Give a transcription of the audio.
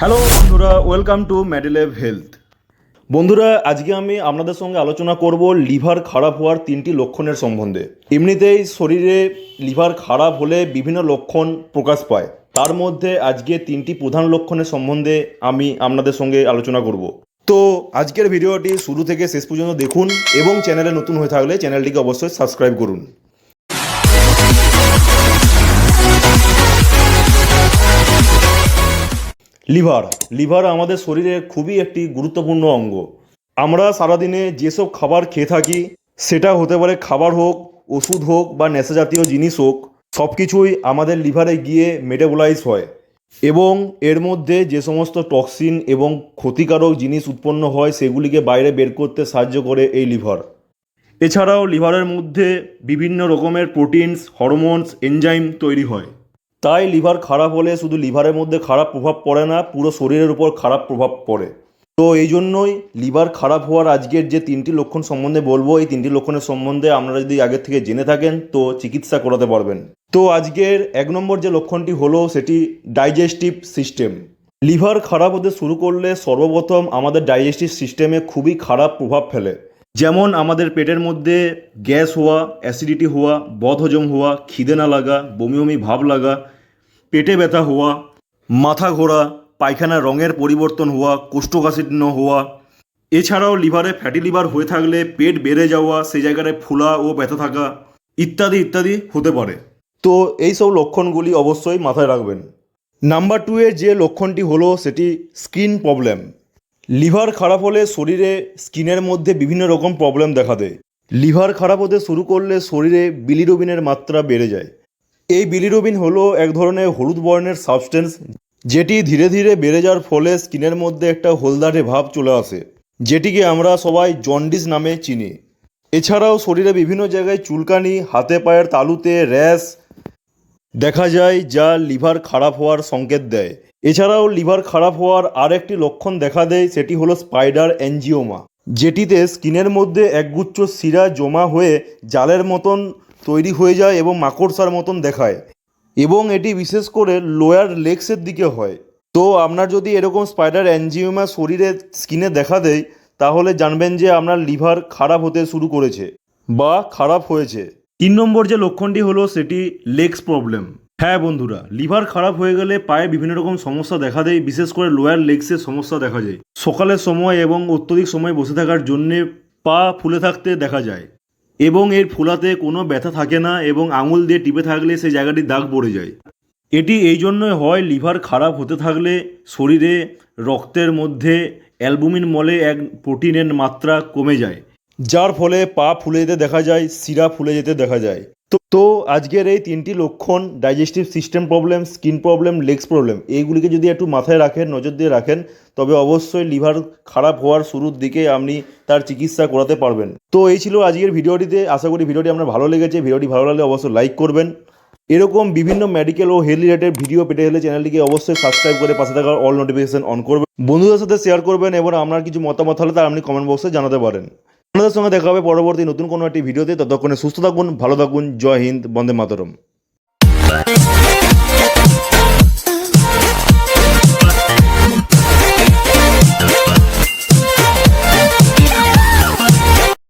Hello বন্ধুরা, welcome to ম্যাডিলেভ health. বন্ধুরা, আজকে আমি আপনাদের সঙ্গে আলোচনা করব লিভার খারাপ হওয়ার তিনটি লক্ষণের সম্বন্ধে। এমনিতেই শরীরে লিভার খারাপ হলে বিভিন্ন লক্ষণ প্রকাশ পায়। তার মধ্যে আজকে তিনটি প্রধান লক্ষণের সম্বন্ধে আমি আপনাদের সঙ্গে আলোচনা করব। তো আজকের ভিডিওটি শুরু থেকে শেষ পর্যন্ত দেখুন এবং চ্যানেলে নতুন হয়ে থাকলে চ্যানেলটিকে অবশ্যই সাবস্ক্রাইব করুন। লিভার। লিভার আমাদের শরীরে খুবই একটি গুরুত্বপূর্ণ অঙ্গ। আমরা সারাদিনে যেসব খাবার খেয়ে থাকি, সেটা হতে পারে খাবার হোক, ওষুধ হোক বা নেশা জাতীয় জিনিস হোক সব কিছুই আমাদের লিভারে গিয়ে মেটাবোলাইজ হয়। এবং এর মধ্যে যে সমস্ত টক্সিন এবং ক্ষতিকারক জিনিস উৎপন্ন হয়, সেগুলিকে বাইরে বের করতে সাহায্য করে এই লিভার। এছাড়াও লিভারের মধ্যে বিভিন্ন রকমের প্রোটিনস হরমোনস এনজাইম তৈরি হয়। তাই লিভার খারাপ হলে শুধু লিভারের মধ্যে খারাপ প্রভাব পড়ে না, পুরো শরীরের উপর খারাপ প্রভাব পড়ে। তো এই জন্যই লিভার খারাপ হওয়ার আজকের যে তিনটি লক্ষণ সম্বন্ধে বলব, এই তিনটি লক্ষণের সম্বন্ধে আপনারা যদি আগের থেকে জেনে থাকেন, তো চিকিৎসা করাতে পারবেন। তো আজকের এক নম্বর যে লক্ষণটি হলো, সেটি ডাইজেস্টিভ সিস্টেম। লিভার খারাপ হতে শুরু করলে সর্বপ্রথম আমাদের ডাইজেস্টিভ সিস্টেমে খুবই খারাপ প্রভাব ফেলে। যেমন আমাদের পেটের মধ্যে গ্যাস হওয়া, অ্যাসিডিটি হওয়া, বদহজম হওয়া, খিদে না লাগা, বমি বমি ভাব লাগা পেটে ব্যথা হওয়া, মাথা ঘোরা, পায়খানা রঙের পরিবর্তন হওয়া, কোষ্ঠকাঠিন্য হওয়া, এছাড়াও লিভারে ফ্যাটি লিভার হয়ে থাকলে পেট বেড়ে যাওয়া সেই জায়গায় ফোলা ও ব্যথা থাকা ইত্যাদি ইত্যাদি হতে পারে। তো এই সব লক্ষণগুলি অবশ্যই মাথায় রাখবেন। নাম্বার টু এর যে লক্ষণটি হলো, সেটি স্কিন প্রবলেম। লিভার খারাপ হলে শরীরে স্কিনের মধ্যে বিভিন্ন রকম প্রবলেম দেখা দেয়। লিভার খারাপ হতে শুরু করলে শরীরে বিলিরুবিনের মাত্রা বেড়ে যায়। এই বিলিরুবিন হলো এক ধরনের হলুদ বর্ণের সাবস্টেন্স যেটি ধীরে ধীরে বেড়ে যাওয়ার ফলে স্কিনের মধ্যে একটা হলদাটে ভাব চলে আসে, যেটিকে আমরা সবাই জন্ডিস নামে চিনি। এছাড়াও শরীরে বিভিন্ন জায়গায় চুলকানি, হাতে পায়ের তালুতে র্যাশ দেখা যায়, যা লিভার খারাপ হওয়ার সংকেত দেয়। এছাড়াও লিভার খারাপ হওয়ার আরেকটি লক্ষণ দেখা দেয়, সেটি হলো স্পাইডার অ্যাঞ্জিওমা যেটিতে স্কিনের মধ্যে একগুচ্ছ শিরা জমা হয়ে জালের মতন তৈরি হয়ে যায় এবং মাকড়সার মতন দেখায়। এবং এটি বিশেষ করে লোয়ার লেগসের দিকে হয়। তো আপনার যদি এরকম স্পাইডার অ্যাঞ্জিওমা শরীরে স্কিনে দেখা দেয়, তাহলে জানবেন যে আপনার লিভার খারাপ হতে শুরু করেছে বা খারাপ হয়েছে। তিন নম্বর যে লক্ষণটি হলো সেটি লেগস প্রবলেম। হ্যাঁ বন্ধুরা, লিভার খারাপ হয়ে গেলে পায়ে বিভিন্ন রকম সমস্যা দেখা দেয়, বিশেষ করে লোয়ার লেগসের সমস্যা দেখা যায়। সকালের সময় এবং অত্যধিক সময় বসে থাকার জন্যে পা ফুলে থাকতে দেখা যায় এবং এর ফোলাতে কোনো ব্যথা থাকে না এবং আঙুল দিয়ে টিপে থাকলে সেই জায়গাটি দাগ পড়ে যায়। এটি এই জন্যই হয় লিভার খারাপ হতে থাকলে শরীরে রক্তের মধ্যে অ্যালবুমিন মলে এক প্রোটিনের মাত্রা কমে যায়, যার ফলে পা ফুলে যেতে দেখা যায়, শিরা ফুলে যেতে দেখা যায়। তো তো আজকের এই তিনটি লক্ষণ digestive system problem skin problem legs problem এইগুলিকে যদি একটু মাথায় রাখেন, নজর দিয়ে রাখেন, তবে অবশ্যই লিভার খারাপ হওয়ার শুরুর দিকে আপনি তার চিকিৎসা করাতে পারবেন। তো এই ছিল আজকের ভিডিওটিতে, আশা করি ভিডিওটি আপনার ভালো লেগেছে, ভিডিওটি ভালো লাগলে অবশ্যই লাইক করবেন। এরকম বিভিন্ন মেডিকেল ও হেলথ রিলেটেড ভিডিও পেতে গেলে চ্যানেলটিকে অবশ্যই সাবস্ক্রাইব করে পাশে থাকা অল নোটিফিকেশন অন করবেন। বন্ধুদের সাথে শেয়ার করবেন এবং আপনার কিছু মতামত হলে তা আপনি কমেন্ট বক্সে জানাতে পারেন। আপনাদের সঙ্গে দেখা হবে পরবর্তী নতুন কোনো একটি ভিডিওতে। ততক্ষণে সুস্থ থাকুন, ভালো থাকুন, জয় হিন্দ, বন্দে মাতরম।